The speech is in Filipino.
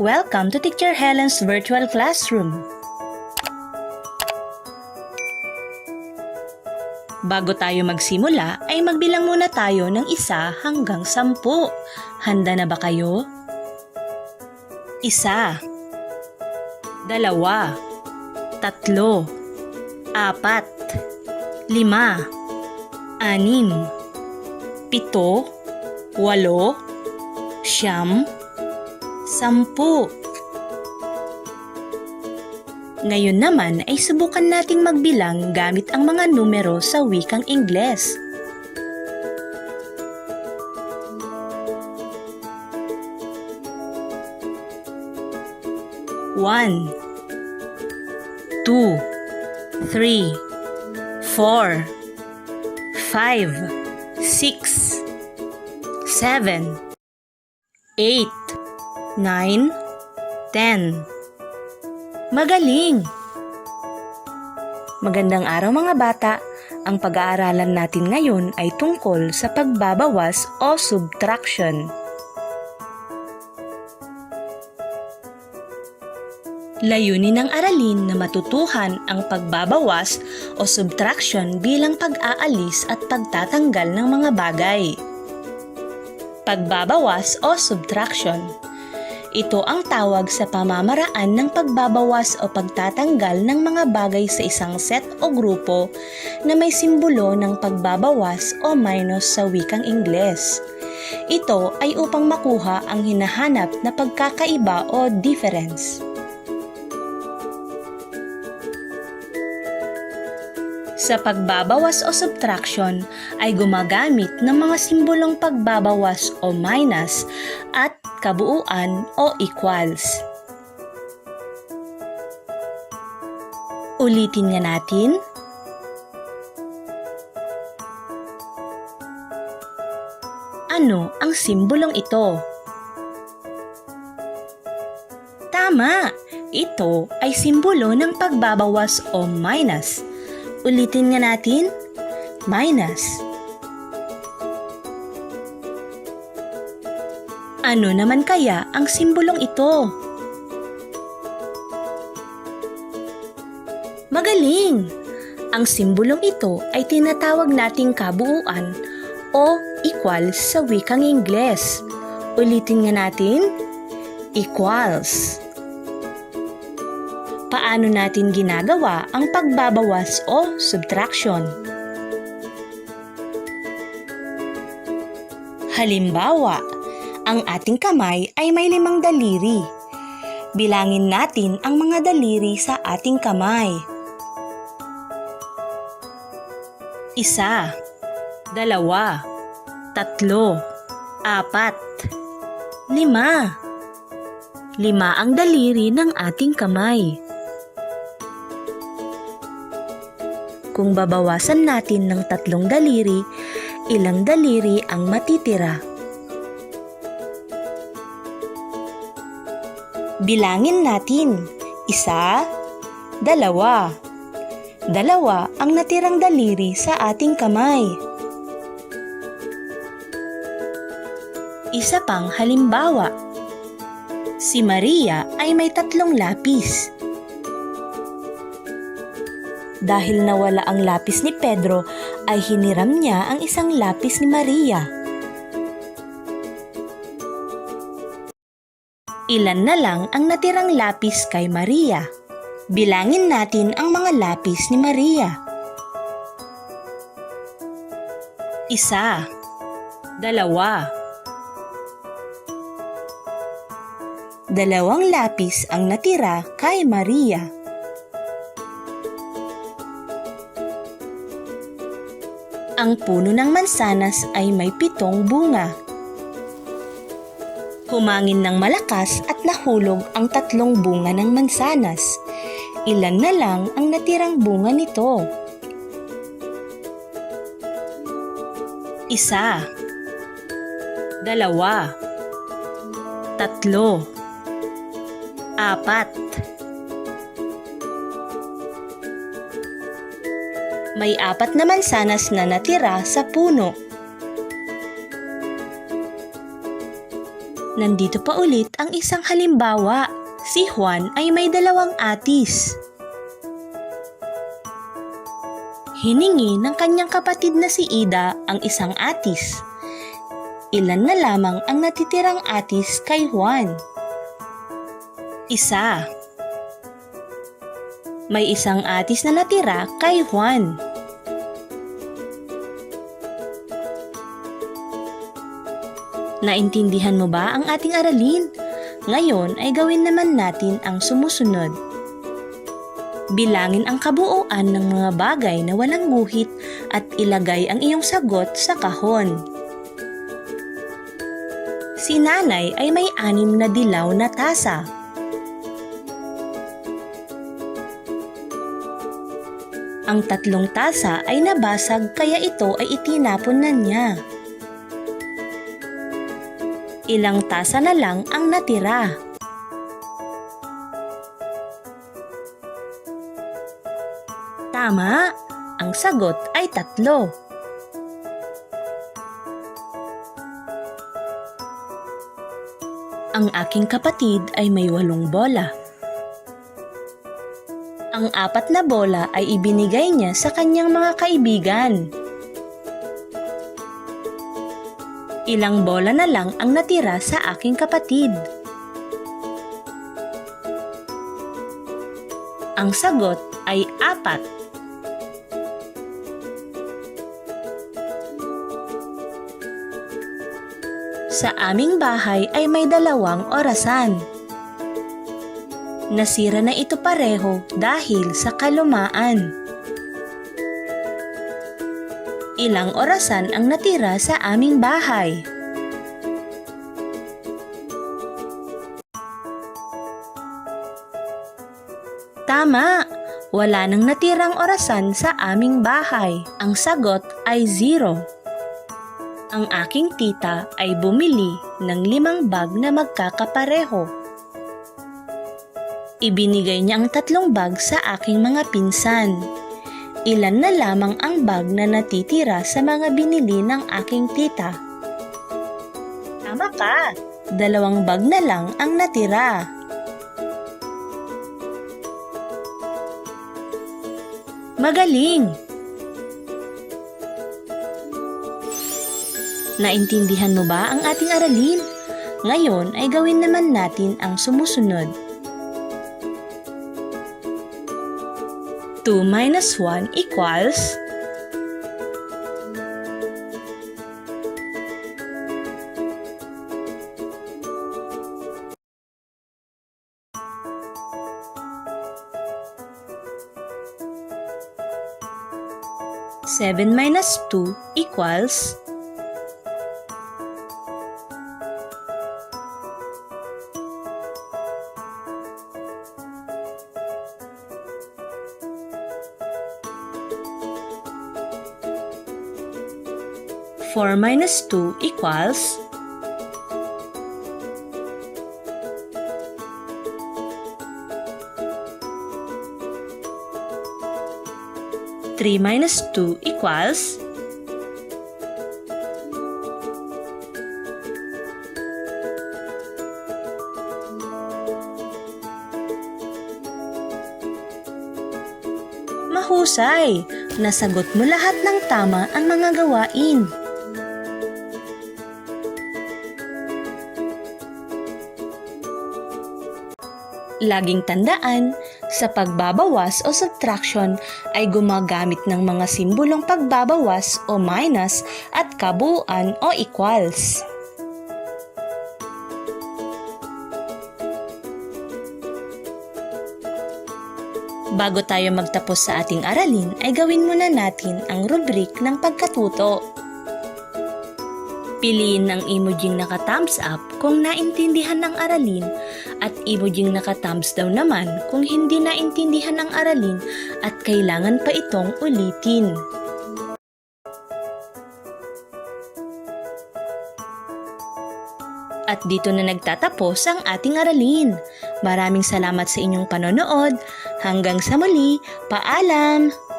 Welcome to Teacher Helen's Virtual Classroom. Bago tayo magsimula, ay magbilang muna tayo ng isa hanggang sampu. Handa na ba kayo? Isa. Dalawa. Tatlo. Apat. Lima. Anim. Pito. Walo. Siyam. Sampu. Ngayon naman ay subukan nating magbilang gamit ang mga numero sa wikang Ingles. One, two, three, four, five, six, seven, eight, nine, ten. Magaling! Magandang araw mga bata. Ang pag-aaralan natin ngayon ay tungkol sa pagbabawas o subtraction. Layunin ng aralin na matutuhan ang pagbabawas o subtraction bilang pag-aalis at pagtatanggal ng mga bagay. Pagbabawas o subtraction ito ang tawag sa pamamaraan ng pagbabawas o pagtatanggal ng mga bagay sa isang set o grupo na may simbolo ng pagbabawas o minus sa wikang Ingles. Ito ay upang makuha ang hinahanap na pagkakaiba o difference. Sa pagbabawas o subtraction ay gumagamit ng mga simbolong pagbabawas o minus at kabuuan o equals. Ulitin nga natin. Ano ang simbolong ito? Tama! Ito ay simbolo ng pagbabawas o minus. Ulitin nga natin. Minus. Ano naman kaya ang simbolong ito? Magaling! Ang simbolong ito ay tinatawag nating kabuuan o equals sa wikang Ingles. Ulitin nga natin. Equals. Paano natin ginagawa ang pagbabawas o subtraction? Halimbawa, ang ating kamay ay may limang daliri. Bilangin natin ang mga daliri sa ating kamay. Isa, dalawa, tatlo, apat, lima. Lima ang daliri ng ating kamay. Kung babawasan natin ng tatlong daliri, ilang daliri ang matitira? Bilangin natin. Isa, dalawa. Dalawa ang natirang daliri sa ating kamay. Isa pang halimbawa. Si Maria ay may tatlong lapis. Dahil nawala ang lapis ni Pedro, ay hiniram niya ang isang lapis ni Maria. Ilan na lang ang natirang lapis kay Maria. Bilangin natin ang mga lapis ni Maria. Isa, dalawa, dalawang lapis ang natira kay Maria. Ang puno ng mansanas ay may pitong bunga. Humangin ng malakas at nahulog ang tatlong bunga ng mansanas. Ilan na lang ang natirang bunga nito. Isa, dalawa, tatlo, apat. May apat na mansanas na natira sa puno. Nandito pa ulit ang isang halimbawa. Si Juan ay may dalawang atis. Hiningi ng kanyang kapatid na si Ida ang isang atis. Ilan na lamang ang natitirang atis kay Juan? Isa. May isang atis na natira kay Juan. Naintindihan mo ba ang ating aralin? Ngayon ay gawin naman natin ang sumusunod. Bilangin ang kabuuan ng mga bagay na walang guhit at ilagay ang iyong sagot sa kahon. Si nanay ay may anim na dilaw na tasa. Ang tatlong tasa ay nabasag kaya ito ay itinapon na niya. Ilang tasa na lang ang natira. Tama! Ang sagot ay tatlo. Ang aking kapatid ay may walong bola. Ang apat na bola ay ibinigay niya sa kanyang mga kaibigan. Ilang bola na lang ang natira sa aking kapatid. Ang sagot ay apat. Sa aming bahay ay may dalawang orasan. Nasira na ito pareho dahil sa kalumaan. Ilang orasan ang natira sa aming bahay. Tama! Wala nang natirang orasan sa aming bahay. Ang sagot ay zero. Ang aking tita ay bumili ng limang bag na magkakapareho. Ibinigay niya ang tatlong bag sa aking mga pinsan. Ilan na lamang ang bag na natitira sa mga binili ng aking tita. Tama ka! Dalawang bag na lang ang natira. Magaling! Naintindihan mo ba ang ating aralin? Ngayon ay gawin naman natin ang sumusunod. 2 minus 1 equals Seven minus two equals 4 minus 2 equals Three minus two equals Mahusay! Nasagot mo lahat ng tama ang mga gawain. Laging tandaan, sa pagbabawas o subtraction ay gumagamit ng mga simbolong pagbabawas o minus at kabuuan o equals. Bago tayo magtapos sa ating aralin ay gawin muna natin ang rubrik ng pagkatuto. Piliin ang emojing naka-thumbs up kung naintindihan ng aralin at emojing naka-thumbs down naman kung hindi naintindihan ng aralin at kailangan pa itong ulitin. At dito na nagtatapos ang ating aralin. Maraming salamat sa inyong panonood. Hanggang sa muli, paalam!